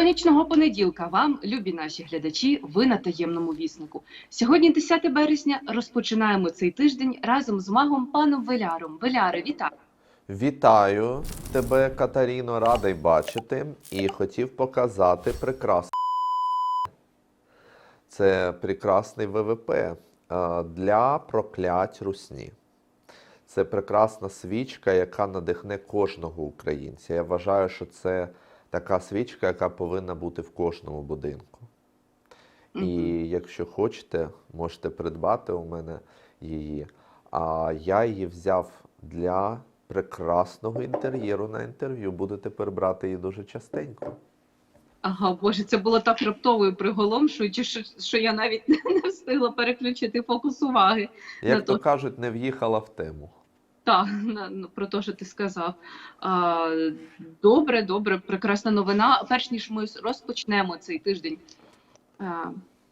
Сонячного понеділка вам, любі наші глядачі, ви на таємному віснику. Сьогодні 10 березня. Розпочинаємо цей тиждень разом з магом паном Веляром. Веляре, вітаю! Вітаю тебе, Катаріно, радий бачити і хотів показати прекрасне. Це прекрасний ВВП е, для проклять русні. Це прекрасна свічка, яка надихне кожного українця. Я вважаю, що це така свічка, яка повинна бути в кожному будинку. І якщо хочете, можете придбати у мене її. А я її взяв для прекрасного інтер'єру на інтерв'ю. Буду тепер брати її дуже частенько. Ага, боже, це було так раптово і приголомшуюче, що, що я навіть не встигла переключити фокус уваги. Як то то- кажуть, не в'їхала в тему. На, на- про те, що ти сказав. Добре, добре, прекрасна новина. Перш ніж ми розпочнемо цей тиждень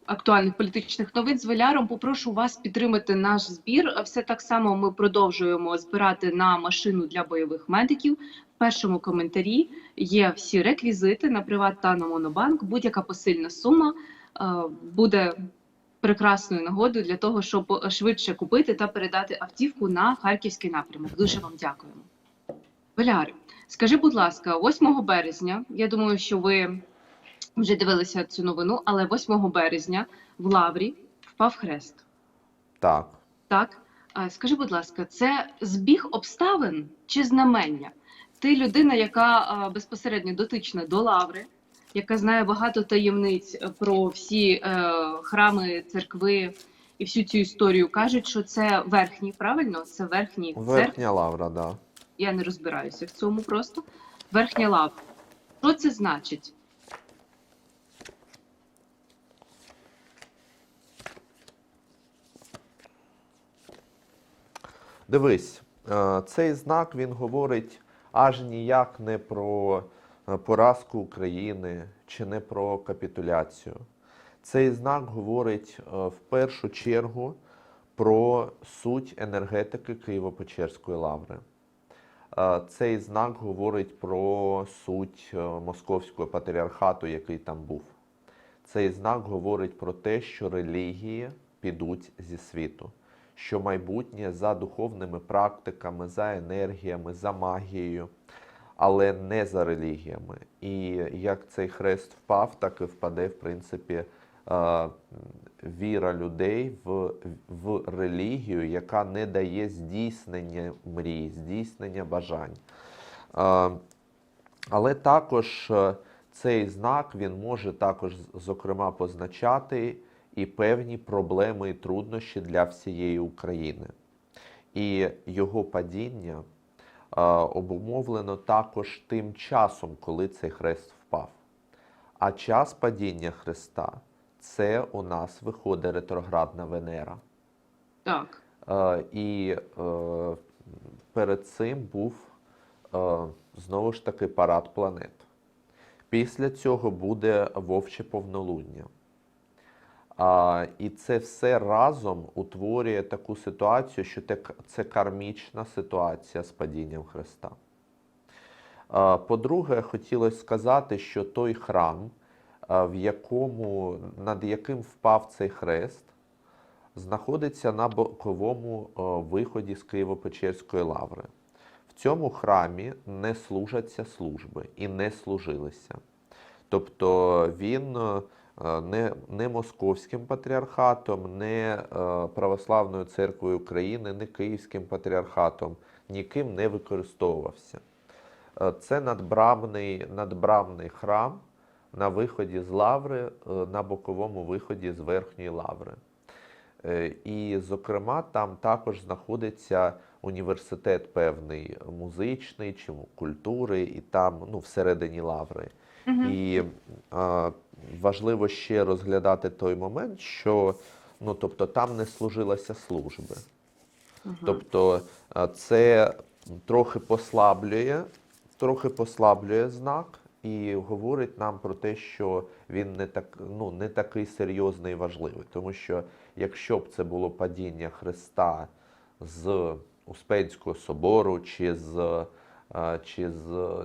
актуальних політичних новин з Веляром, попрошу вас підтримати наш збір. Все так само ми продовжуємо збирати на машину для бойових медиків. В першому коментарі є всі реквізити на Приват та на Монобанк. Будь-яка посильна сума буде прекрасною нагодою для того, щоб швидше купити та передати автівку на харківський напрямок. Дуже вам дякуємо. Валяри, скажи, будь ласка, 8 березня, я думаю, що ви вже дивилися цю новину, але 8 березня в Лаврі впав хрест. Так. Так, скажи, будь ласка, це збіг обставин чи знамення? Ти людина, яка безпосередньо дотична до Лаври, яка знає багато таємниць е, про всі е, храми, церкви і всю цю історію. Кажуть, що це верхній, правильно? Це верхній церкви. Верхня лавра, да. Я не розбираюся в цьому просто. Верхня лавра. Що це значить? Дивись, е, цей знак він говорить аж ніяк не про поразку України чи не про капітуляцію. Цей знак говорить е, в першу чергу про суть енергетики Києво-Печерської лаври. Е, Цей знак говорить про суть е, московського патріархату, який там був. Цей знак говорить про те, що релігії підуть зі світу, що майбутнє за духовними практиками, за енергіями, за магією, але не за релігіями. І як цей хрест впав, так і впаде, в принципі, е, віра людей в, в релігію, яка не дає здійснення мрій, здійснення бажань. Е, Але також е, цей знак він може також, зокрема, позначати і певні проблеми і труднощі для всієї України. І його падіння обумовлено також тим часом, коли цей хрест впав. А час падіння Христа це у нас виходить ретроградна Венера. Так. Е, і е, перед цим був е, знову ж таки парад планет. Після цього буде вовче повнолуння. І це все разом утворює таку ситуацію, що це кармічна ситуація з падінням Христа. По-друге, хотілося сказати, що той храм, в якому, над яким впав цей хрест, знаходиться на боковому виході з Києво-Печерської лаври. В цьому храмі не служаться служби і не служилися. Тобто він не, не московським патріархатом, не е, Православною церквою України, не Київським патріархатом ніким не використовувався. Е, Це надбрамний, надбрамний храм на виході з лаври, е, на боковому виході з верхньої лаври. Е, І, зокрема, там також знаходиться університет певний музичний чи культури, і там ну, всередині лаври. Мгм. І а, важливо ще розглядати той момент, що ну, тобто, там не служилася служби. Ага. Тобто це трохи послаблює, трохи послаблює знак і говорить нам про те, що він не так, ну, не такий серйозний і важливий. Тому що якщо б це було падіння Христа з Успенського собору чи з, чи з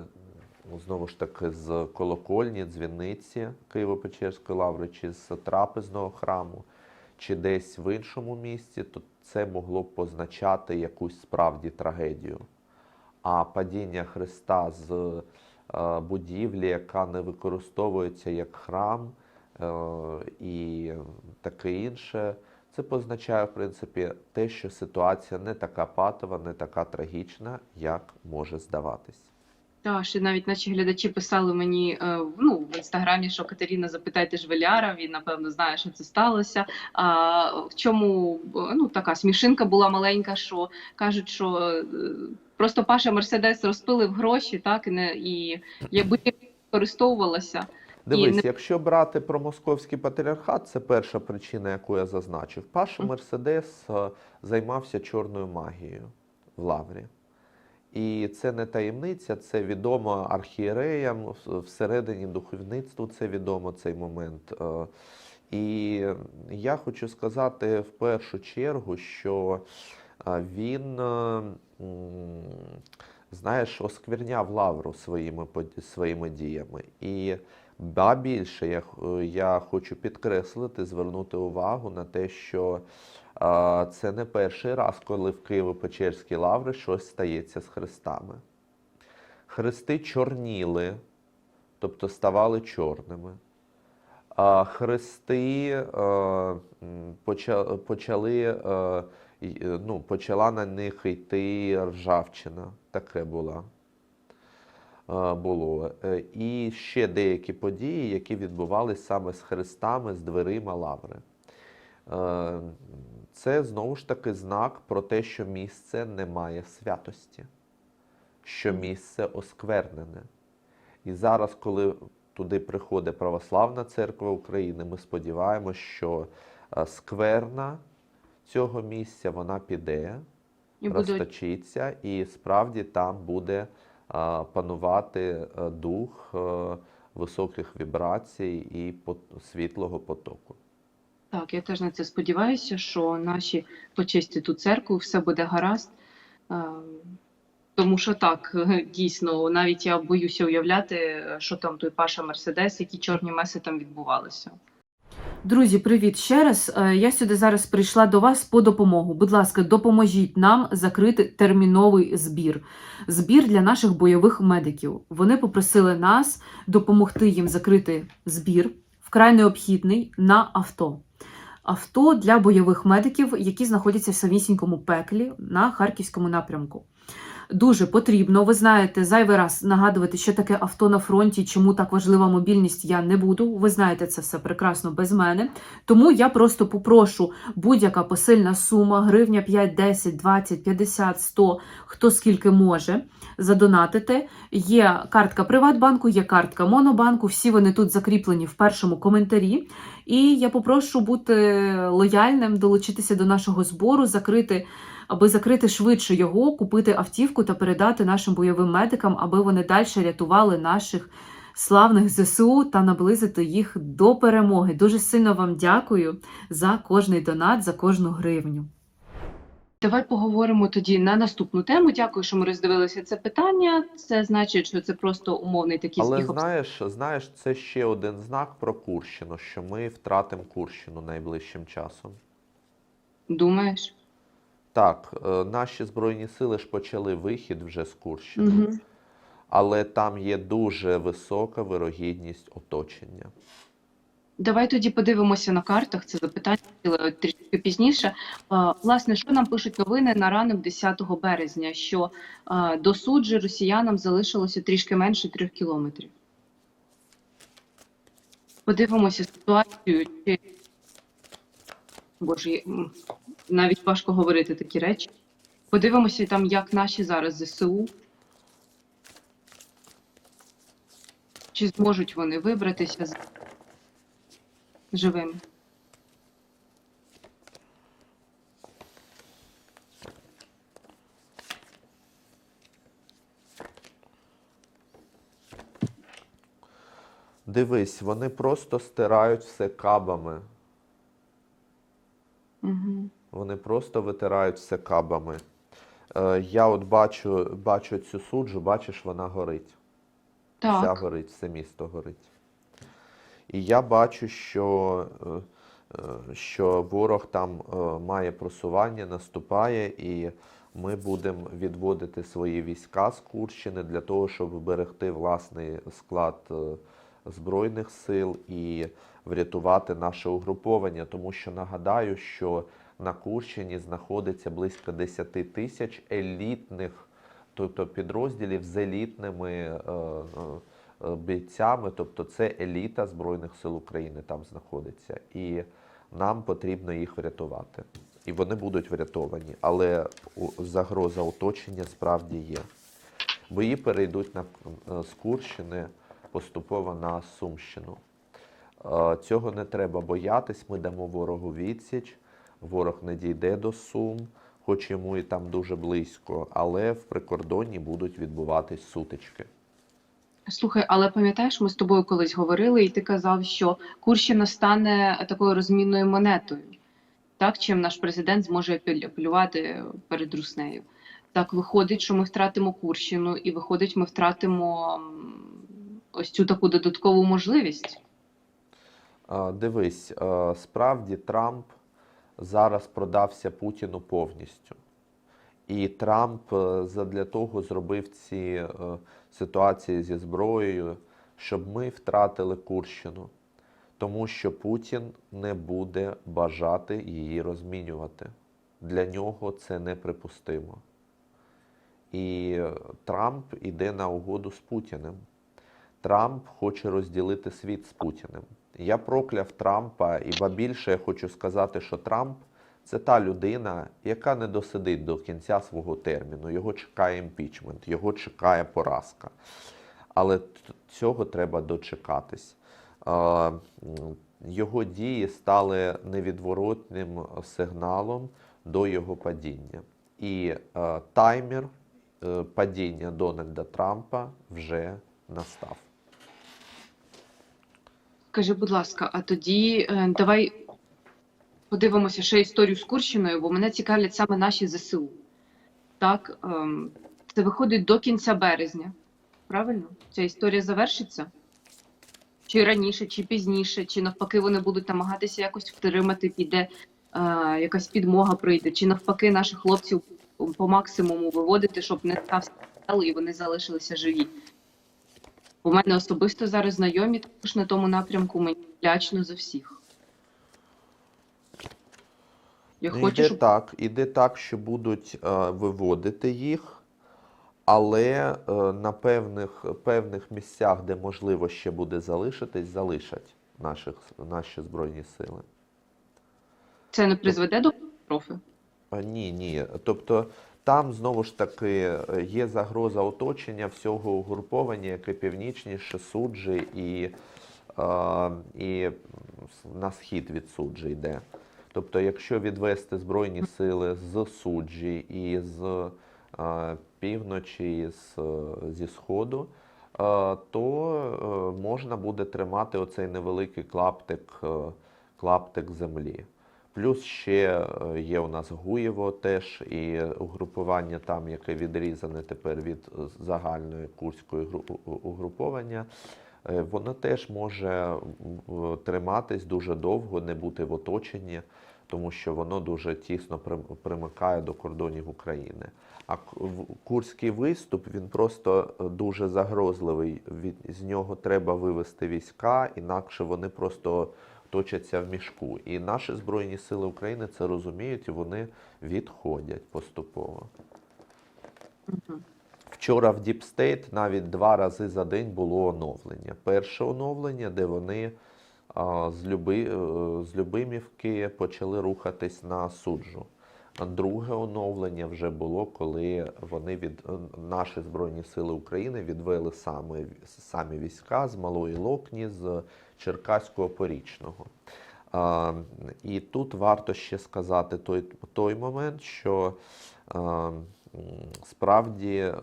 знову ж таки з колокольні, дзвіниці Києво-Печерської лаври, чи з трапезного храму, чи десь в іншому місці, то це могло б позначати якусь справді трагедію. А падіння Христа з е, будівлі, яка не використовується як храм е, і таке інше, це позначає, в принципі, те, що ситуація не така патова, не така трагічна, як може здаватись. Та ще навіть наші глядачі писали мені е, ну, в інстаграмі, що Катерина, запитайте Жвеляра, він напевно знає, що це сталося. А в чому е, ну така смішинка була маленька, що кажуть, що е, просто Паша Мерседес розпилив гроші, так і не і якби не використовувалася. Дивись, не- якщо брати про московський патріархат, це перша причина, яку я зазначив. Паша Мерседес займався чорною магією в Лаврі. І це не таємниця, це відомо архієреям, всередині духовництву це відомо цей момент. Е, І я хочу сказати в першу чергу, що е, він, е, знаєш, оскверняв лавру своїми, своїми діями. І ба більше я, я хочу підкреслити, звернути увагу на те, що це не перший раз, коли в Києво-Печерській лаври щось стається з хрестами. Хрести чорніли, тобто ставали чорними. А хрести е, почали, е, е, ну, почала на них йти ржавчина. Таке було. Е, було. Е, І ще деякі події, які відбувалися саме з хрестами, з дверима лаври. Е, Це знову ж таки знак про те, що місце не має святості, що місце осквернене. І зараз, коли туди приходить Православна Церква України, ми сподіваємося, що е, скверна цього місця вона піде, І розточиться, і справді там буде панувати е, дух е, високих вібрацій і світлого потоку. Так. Я теж на це сподіваюся, що наші почистять ту церкву, все буде гаразд. Е, Тому що так, дійсно, навіть я боюся уявляти, що там той Паша Мерседес, які чорні меси там відбувалися. Друзі, привіт ще раз. Е, Я сюди зараз прийшла до вас по допомогу. Будь ласка, допоможіть нам закрити терміновий збір. Збір для наших бойових медиків. Вони попросили нас допомогти їм закрити збір, вкрай необхідний на авто. Авто для бойових медиків, які знаходяться в самісінькому пеклі на харківському напрямку. Дуже потрібно. Ви знаєте, зайвий раз нагадувати, що таке авто на фронті, чому так важлива мобільність, я не буду. Ви знаєте це все прекрасно без мене. Тому я просто попрошу будь-яка посильна сума, гривня 5, 10, 20, 50, 100, хто скільки може задонатити. Є картка Приватбанку, є картка Монобанку. Всі вони тут закріплені в першому коментарі. І я попрошу бути лояльним, долучитися до нашого збору, закрити аби закрити швидше його, купити автівку та передати нашим бойовим медикам, аби вони далі рятували наших славних ЗСУ та наблизити їх до перемоги. Дуже сильно вам дякую за кожний донат, за кожну гривню. Давай поговоримо тоді на наступну тему. Дякую, що ми роздивилися це питання. Це значить, що це просто умовний такий Але збіг знаєш, знаєш, це ще один знак про Курщину, що ми втратимо Курщину найближчим часом. Думаєш? Так, е, наші Збройні сили ж почали вихід вже з Курщини, Угу. але там є дуже висока вирогідність оточення. Давай тоді подивимося на картах. Це запитання але трішки пізніше. Власне, що нам пишуть новини на ранок 10 березня? Що до суджі росіянам залишилося трішки менше трьох кілометрів. Подивимося ситуацію. Боже, навіть важко говорити такі речі. Подивимося там, як наші зараз ЗСУ. Чи зможуть вони вибратися з живими? Дивись, вони просто стирають все кабами. Угу. Вони просто витирають все кабами. Е, я от бачу, бачу цю суджу, бачиш, вона горить. Так. Вся горить, все місто горить. І я бачу, що, е, е, що ворог там має просування, наступає, і ми будемо відводити свої війська з Курщини для того, щоб вберегти власний склад Збройних сил і врятувати наше угруповання. Тому що нагадаю, що на Курщині знаходиться близько 10 тисяч елітних тобто підрозділів з елітними е, е, е, бійцями, тобто це еліта Збройних сил України там знаходиться. І нам потрібно їх врятувати. І вони будуть врятовані, але загроза оточення справді є. Бої перейдуть на, з Курщини поступово на Сумщину. Цього не треба боятись. Ми дамо ворогу відсіч. Ворог не дійде до Сум, хоч йому і там дуже близько, але в прикордонні будуть відбуватись сутички. Слухай, але пам'ятаєш, ми з тобою колись говорили, і ти казав, що Курщина стане такою розмінною монетою, так чим наш президент зможе апелювати перед Руснею. Так виходить, що ми втратимо Курщину, і виходить, ми втратимо ось цю таку додаткову можливість. Дивись, справді Трамп зараз продався Путіну повністю. І Трамп е, задля того зробив ці е, ситуації зі зброєю, щоб ми втратили Курщину. Тому що Путін не буде бажати її розмінювати. Для нього це неприпустимо. І е, Трамп іде на угоду з Путіним. Трамп хоче розділити світ з Путіним. Я прокляв Трампа, і ба більше я хочу сказати, що Трамп це та людина, яка не досидить до кінця свого терміну. Його чекає імпічмент, його чекає поразка. Але цього треба дочекатись. Його дії стали невідворотним сигналом до його падіння. І е, таймер е, падіння Дональда Трампа вже настав. Скажи, будь ласка, а тоді е, давай подивимося ще історію з Курщиною, бо мене цікавлять саме наші ЗСУ. Так, ем, це виходить до кінця березня. Правильно? Ця історія завершиться? Чи раніше, чи пізніше, чи навпаки вони будуть намагатися якось втримати, піде е, якась підмога прийде, чи навпаки наших хлопців по максимуму виводити, щоб не стався і вони залишилися живі. У мене особисто зараз знайомі також на тому напрямку мені вдячно за всіх. Я Ну, хочу, іде щоб так, іде так, що будуть е, виводити їх, але е, на певних, певних місцях, де можливо ще буде залишитись, залишать наших, наші Збройні сили. це не призведе до катастрофи. Ні, ні. Тобто там знову ж таки є загроза оточення всього угруповання, яке північніше суджі і, е, і на схід від суджі йде. Тобто, якщо відвести Збройні сили з суджі і з е, півночі, і з, е, зі сходу, то можна буде тримати оцей невеликий клаптик, клаптик землі. Плюс ще е, є у нас Гуєво теж і угрупування там, яке відрізане тепер від е, загальної курської угруповання. Е, Воно теж може триматись дуже довго, не бути в оточенні, тому що воно дуже тісно примикає до кордонів України. А курський виступ він просто дуже загрозливий. З нього треба вивести війська, інакше вони просто точаться в мішку. І наші Збройні Сили України це розуміють і вони відходять поступово. Вчора в Deep State навіть два рази за день було оновлення. Перше оновлення, де вони а, з, Люби, е, з Любимівки почали рухатись на суджу. Друге оновлення вже було, коли вони від е, наші Збройні Сили України відвели саме, самі війська з Малої Локні, з Черкаського Порічного. А, і тут варто ще сказати той, той момент, що а, справді, е,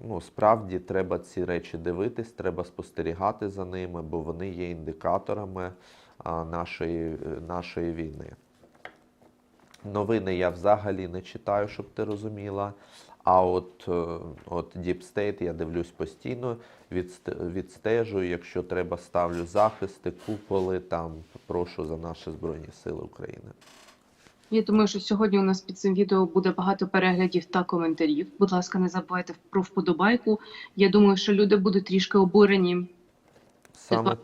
ну, справді треба ці речі дивитись, треба спостерігати за ними, бо вони є індикаторами а, нашої, е, нашої війни. новини я взагалі не читаю, щоб ти розуміла. А от, е, от Deep State я дивлюсь постійно, відстежую, якщо треба, ставлю захисти, куполи, там прошу за наші Збройні Сили України. Я думаю, що сьогодні у нас під цим відео буде багато переглядів та коментарів. Будь ласка, не забувайте про вподобайку. Я думаю, що люди будуть трішки обурені. Саме,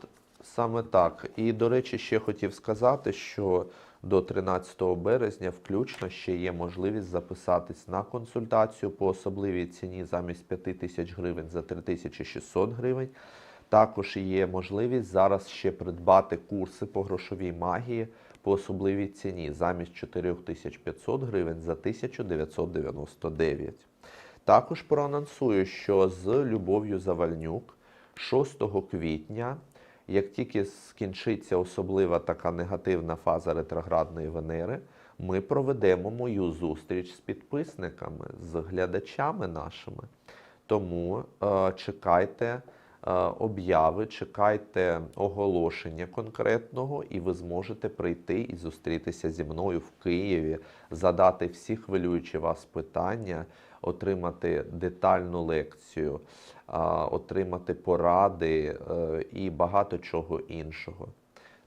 саме так. І, до речі, ще хотів сказати, що до 13 березня включно ще є можливість записатись на консультацію по особливій ціні замість 5 тисяч гривень за 3600 гривень. Також є можливість зараз ще придбати курси по грошовій магії по особливій ціні замість 4500 гривень за 1999. Також проанонсую, що з Любов'ю Завальнюк 6 квітня, як тільки скінчиться особлива така негативна фаза ретроградної Венери, ми проведемо мою зустріч з підписниками, з глядачами нашими. Тому е, чекайте е, обяви, чекайте оголошення конкретного, і ви зможете прийти і зустрітися зі мною в Києві, задати всі хвилюючі вас питання, отримати детальну лекцію, отримати поради е, і багато чого іншого.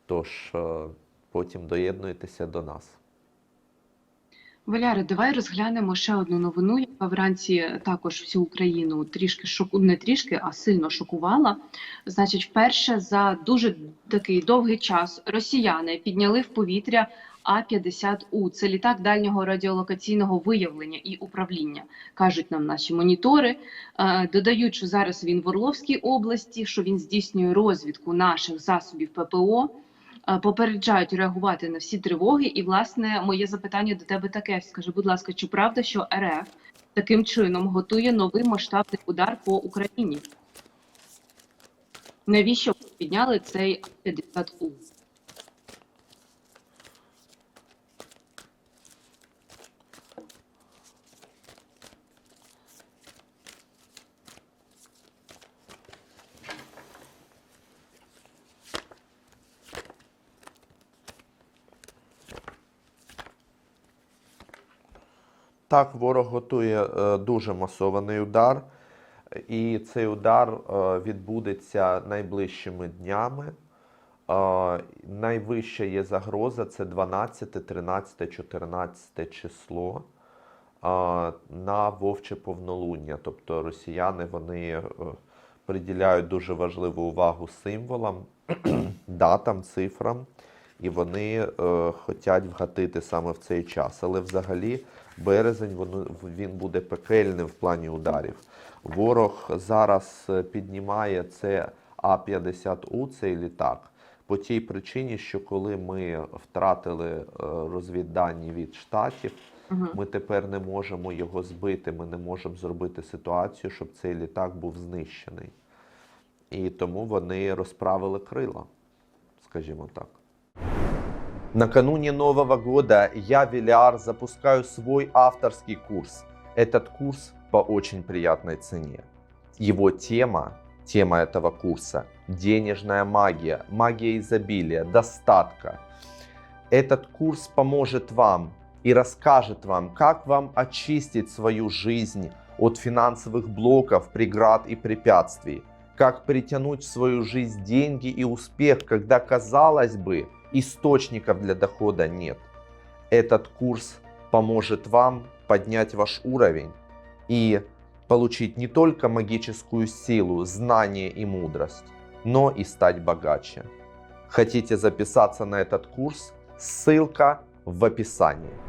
Тож е, потім доєднуйтеся до нас. Валяри, давай розглянемо ще одну новину, яка вранці також всю Україну трішки шоку, не трішки, а сильно шокувала. Значить, вперше за дуже такий довгий час росіяни підняли в повітря А-50У. Це літак дальнього радіолокаційного виявлення і управління, кажуть нам наші монітори. Е, Додають, що зараз він в Орловській області, що він здійснює розвідку наших засобів ППО. Е, Попереджають реагувати на всі тривоги. І, власне, моє запитання до тебе таке: скажи, будь ласка, чи правда, що РФ таким чином готує новий масштабний удар по Україні? Навіщо підняли цей 50У? Так, ворог готує е, дуже масований удар, і цей удар е, відбудеться найближчими днями. Е, найвища є загроза це 12, 13, 14 число на вовче повнолуння. Тобто росіяни вони приділяють дуже важливу увагу символам, датам, цифрам, і вони хочуть вгатити саме в цей час. Але взагалі березень воно, він буде пекельним в плані ударів. Ворог зараз е, піднімає це А-50У, цей літак, по тій причині, що коли ми втратили е, розвіддані від штатів, ми тепер не можемо його збити, ми не можемо зробити ситуацію, щоб цей літак був знищений. І тому вони розправили крила, скажімо так. Накануне Нового года я, Велиар, запускаю свой авторский курс. Этот курс по очень приятной цене. Его тема, тема этого курса – денежная магия, магия изобилия, достатка. Этот курс поможет вам и расскажет вам, как вам очистить свою жизнь от финансовых блоков, преград и препятствий, как притянуть в свою жизнь деньги и успех, когда, казалось бы, источников для дохода нет. Этот курс поможет вам поднять ваш уровень и получить не только магическую силу, знание и мудрость, но и стать богаче. Хотите записаться на этот курс? Ссылка в описании.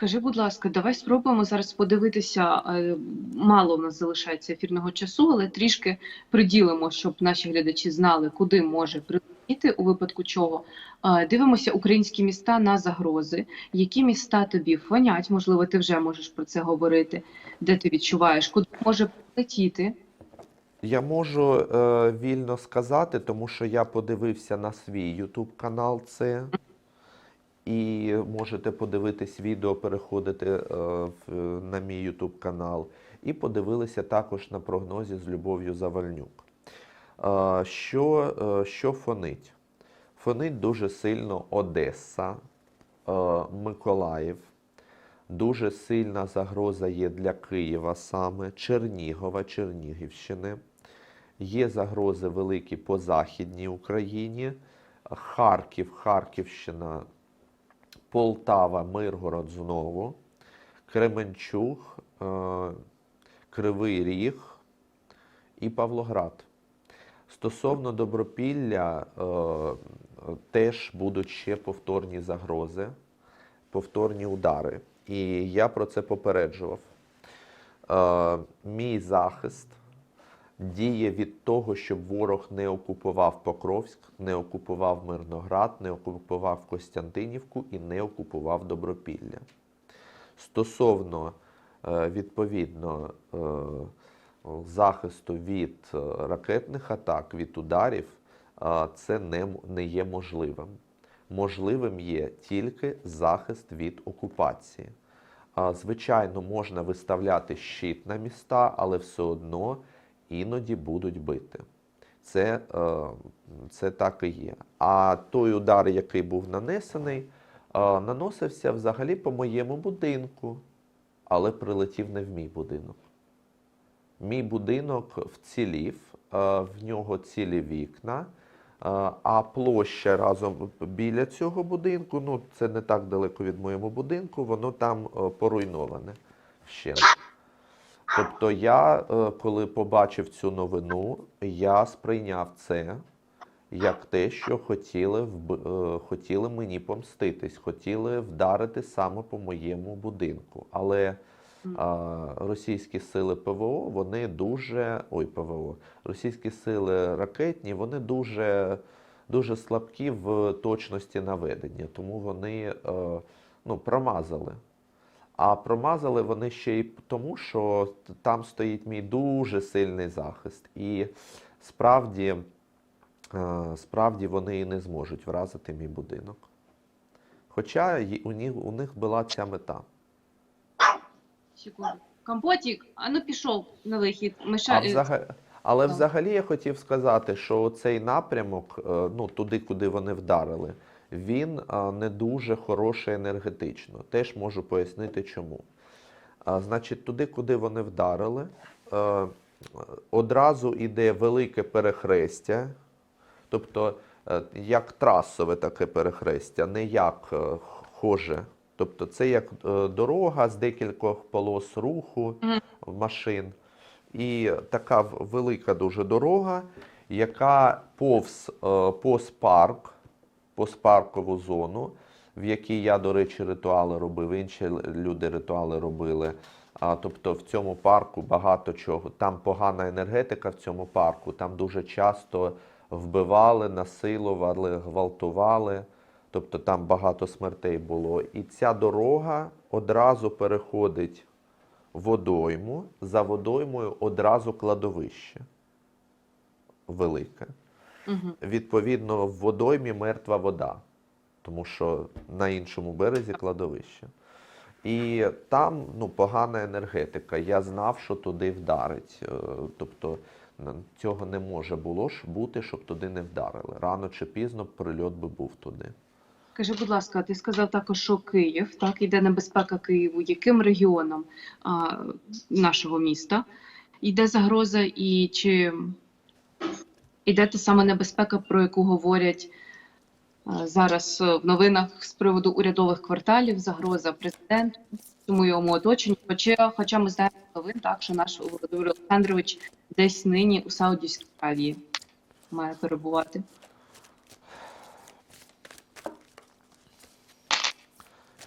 Скажи, будь ласка, давай спробуємо зараз подивитися. е, Мало в нас залишається ефірного часу, але трішки приділимо, щоб наші глядачі знали, куди може прилетіти у випадку чого. Е, Дивимося українські міста на загрози. Які міста тобі фонять? Можливо, ти вже можеш про це говорити, де ти відчуваєш, куди може прилетіти. Я можу е, вільно сказати, тому що я подивився на свій YouTube канал це. І можете подивитись відео, переходити е, на мій YouTube канал. І подивилися також на прогнозі з Любов'ю Завальнюк. Що, е, що фонить? Фонить дуже сильно Одеса, е, Миколаїв. Дуже сильна загроза є для Києва саме, Чернігова, Чернігівщини. Є загрози великі по Західній Україні, Харків, Харківщина, Полтава, Миргород знову, Кременчуг, е, Кривий Ріг і Павлоград. Стосовно Добропілля, е, теж будуть ще повторні загрози, повторні удари. І я про це попереджував. Е, Мій захист діє від того, щоб ворог не окупував Покровськ, не окупував Мирноград, не окупував Костянтинівку і не окупував Добропілля. Стосовно е, відповідно е, захисту від е, ракетних атак, від ударів, це не є можливим. Можливим є тільки захист від окупації. Звичайно, можна виставляти щит на міста, але все одно іноді будуть бити. Це, е, це так і є. А той удар, який був нанесений, е, наносився взагалі по моєму будинку, але прилетів не в мій будинок. Мій будинок вцілів, е, в нього цілі вікна, а площа разом біля цього будинку, ну це не так далеко від моєму будинку, воно там поруйноване ще. Тобто я, е, коли побачив цю новину, я сприйняв це як те, що хотіли, е, хотіли мені помститись, хотіли вдарити саме по моєму будинку. Але а, російські сили ПВО, вони дуже. Ой, ПВО, російські сили ракетні, вони дуже, дуже слабкі в точності наведення, тому вони е, ну, промазали. А промазали вони ще й тому, що там стоїть мій дуже сильний захист. І справді, е, справді вони і не зможуть вразити мій будинок. Хоча у них, у них була ця мета. Секунду. Компотік, а ну пішов на вихід. Миша... А взагалі, але так. взагалі я хотів сказати, що цей напрямок, е, ну туди, куди вони вдарили, він не дуже хороший енергетично. Теж можу пояснити, чому. Значить, туди, куди вони вдарили, одразу йде велике перехрестя, тобто е, як трасове таке перехрестя, не як е, хоже. Тобто це як е, дорога з декількох полос руху машин. І така велика дуже дорога, яка повз, повз парк, повз паркову зону, в якій я, до речі, ритуали робив, інші люди ритуали робили. А, тобто в цьому парку багато чого. Там погана енергетика в цьому парку. Там дуже часто вбивали, насилували, гвалтували. Тобто там багато смертей було. І ця дорога одразу переходить водойму, за водоймою одразу кладовище велике. Угу. Відповідно, в водоймі мертва вода, тому що на іншому березі кладовище. І там ну, погана енергетика. Я знав, що туди вдарить. Е, Тобто цього не може було ж бути, щоб туди не вдарили. Рано чи пізно прильот би був туди. Скажи, будь ласка, ти сказав також, що Київ, так, іде небезпека Києву. Яким регіоном а, нашого міста йде загроза, і чи йде та сама небезпека, про яку говорять зараз е, в новинах з приводу урядових кварталів, загроза президенту, тому йому оточенню. Хоча, хоча ми знаємо новин, так, що наш Володимир Олександрович десь нині у Саудівській Аравії має перебувати.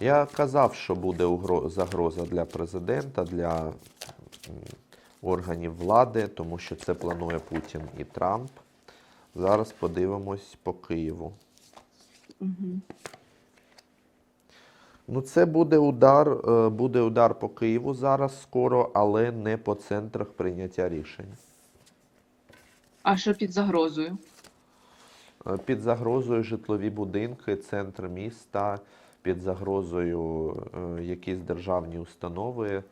Я казав, що буде загроза для президента, для органів влади, тому що це планує Путін і Трамп. Зараз подивимось по Києву. Угу. Ну, це буде удар, е, буде удар по Києву зараз скоро, але не по центрах прийняття рішень. А що під загрозою? Е, Під загрозою житлові будинки, центр міста, під загрозою е, якісь державні установи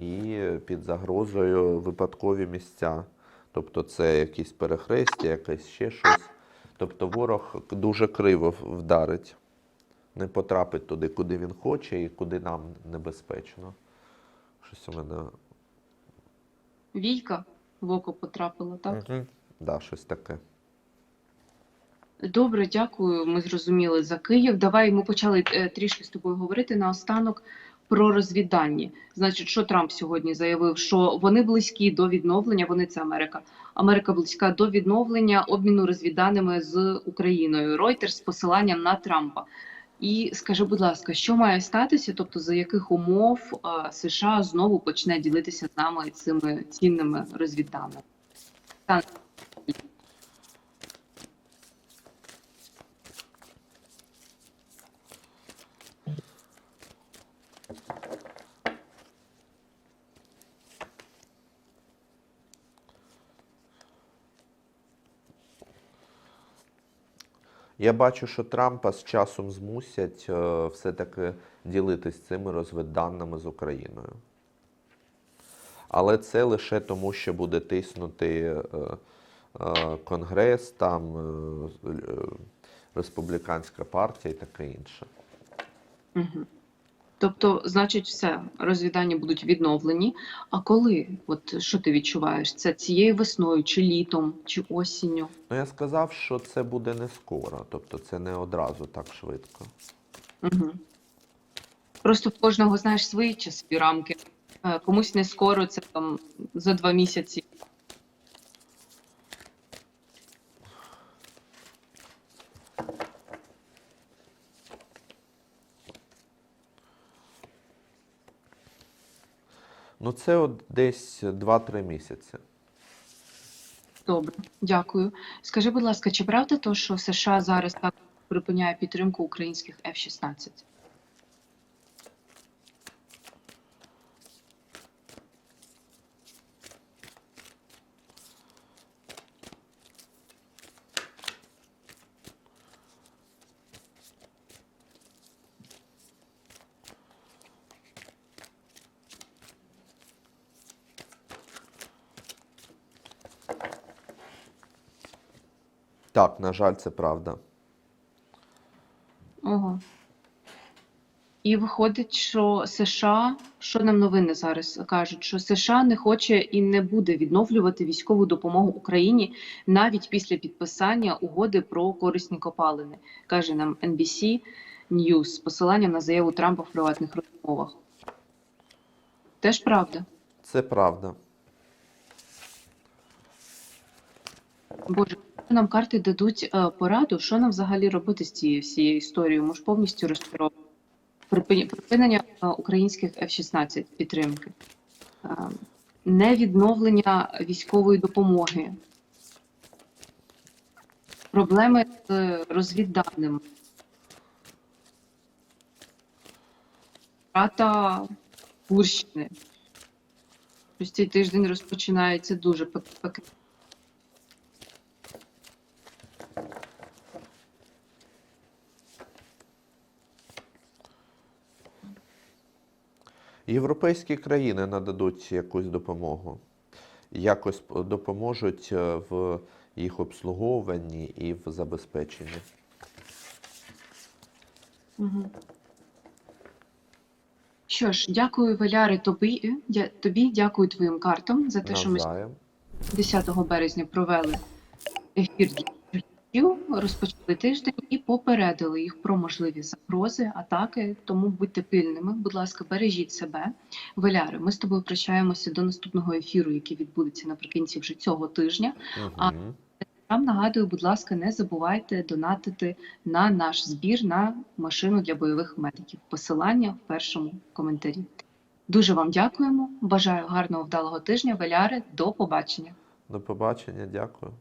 і під загрозою випадкові місця. Тобто це якісь перехрестя, якесь ще щось. Тобто ворог дуже криво вдарить, не потрапить туди, куди він хоче і куди нам небезпечно. Щось у мене. Війка в око потрапила, так? Мгм. Да, щось таке. Добре, дякую. Ми зрозуміли за Київ. Давай ми почали е, трішки з тобою говорити наостанок про розвіддані. Значить, що Трамп сьогодні заявив, що вони близькі до відновлення. Вони це Америка. Америка близька до відновлення обміну розвідданими з Україною. Reuters з посиланням на Трампа. І скажи, будь ласка, що має статися? Тобто, за яких умов США знову почне ділитися з нами цими цінними розвідданими? Я бачу, що Трампа з часом змусять е, все-таки ділитись цими розвідданими з Україною. Але це лише тому, що буде тиснути е, е, Конгрес, там республіканська партія і таке інше. Угу. Тобто, значить, все, розвідання будуть відновлені. А коли? От що ти відчуваєш? Це цією весною, чи літом, чи осінню? Ну, я сказав, що це буде не скоро, тобто це не одразу так швидко. Угу. Просто в кожного, знаєш, свої часові рамки. Е, Комусь не скоро, це там за два місяці. Ну, це от десь 2-3 місяці. Добре, дякую. Скажи, будь ласка, чи правда то, що США зараз так припиняє підтримку українських F-16? Так, на жаль, це правда. Ого. І виходить, що США, що нам новини зараз кажуть, що США не хоче і не буде відновлювати військову допомогу Україні навіть після підписання угоди про корисні копалини, каже нам NBC News з посиланням на заяву Трампа в приватних розмовах. Теж правда. Це правда. Боже, нам карти дадуть е, пораду, що нам взагалі робити з цією всією історією? Ми ж повністю розчаровані. Припинення е, українських F-16 підтримки, е, невідновлення військової допомоги, проблеми з розвідданими, втрата Курщини. Ось цей тиждень розпочинається дуже пек- Європейські країни нададуть якусь допомогу, якось допоможуть е, в їх обслуговуванні і в забезпеченні. Угу. Що ж, дякую, Валяри, тобі, дя- тобі, дякую твоїм картам за те, що ми 10 березня провели ефір для розпочали тиждень і попередили їх про можливі загрози, атаки. Тому будьте пильними. Будь ласка, бережіть себе. Валяри, ми з тобою прощаємося до наступного ефіру, який відбудеться наприкінці вже цього тижня. А- Мгм. Вам нагадую, будь ласка, не забувайте донатити на наш збір на машину для бойових медиків. Посилання в першому коментарі. Дуже вам дякуємо. Бажаю гарного вдалого тижня. Валяри, до побачення. До побачення, дякую.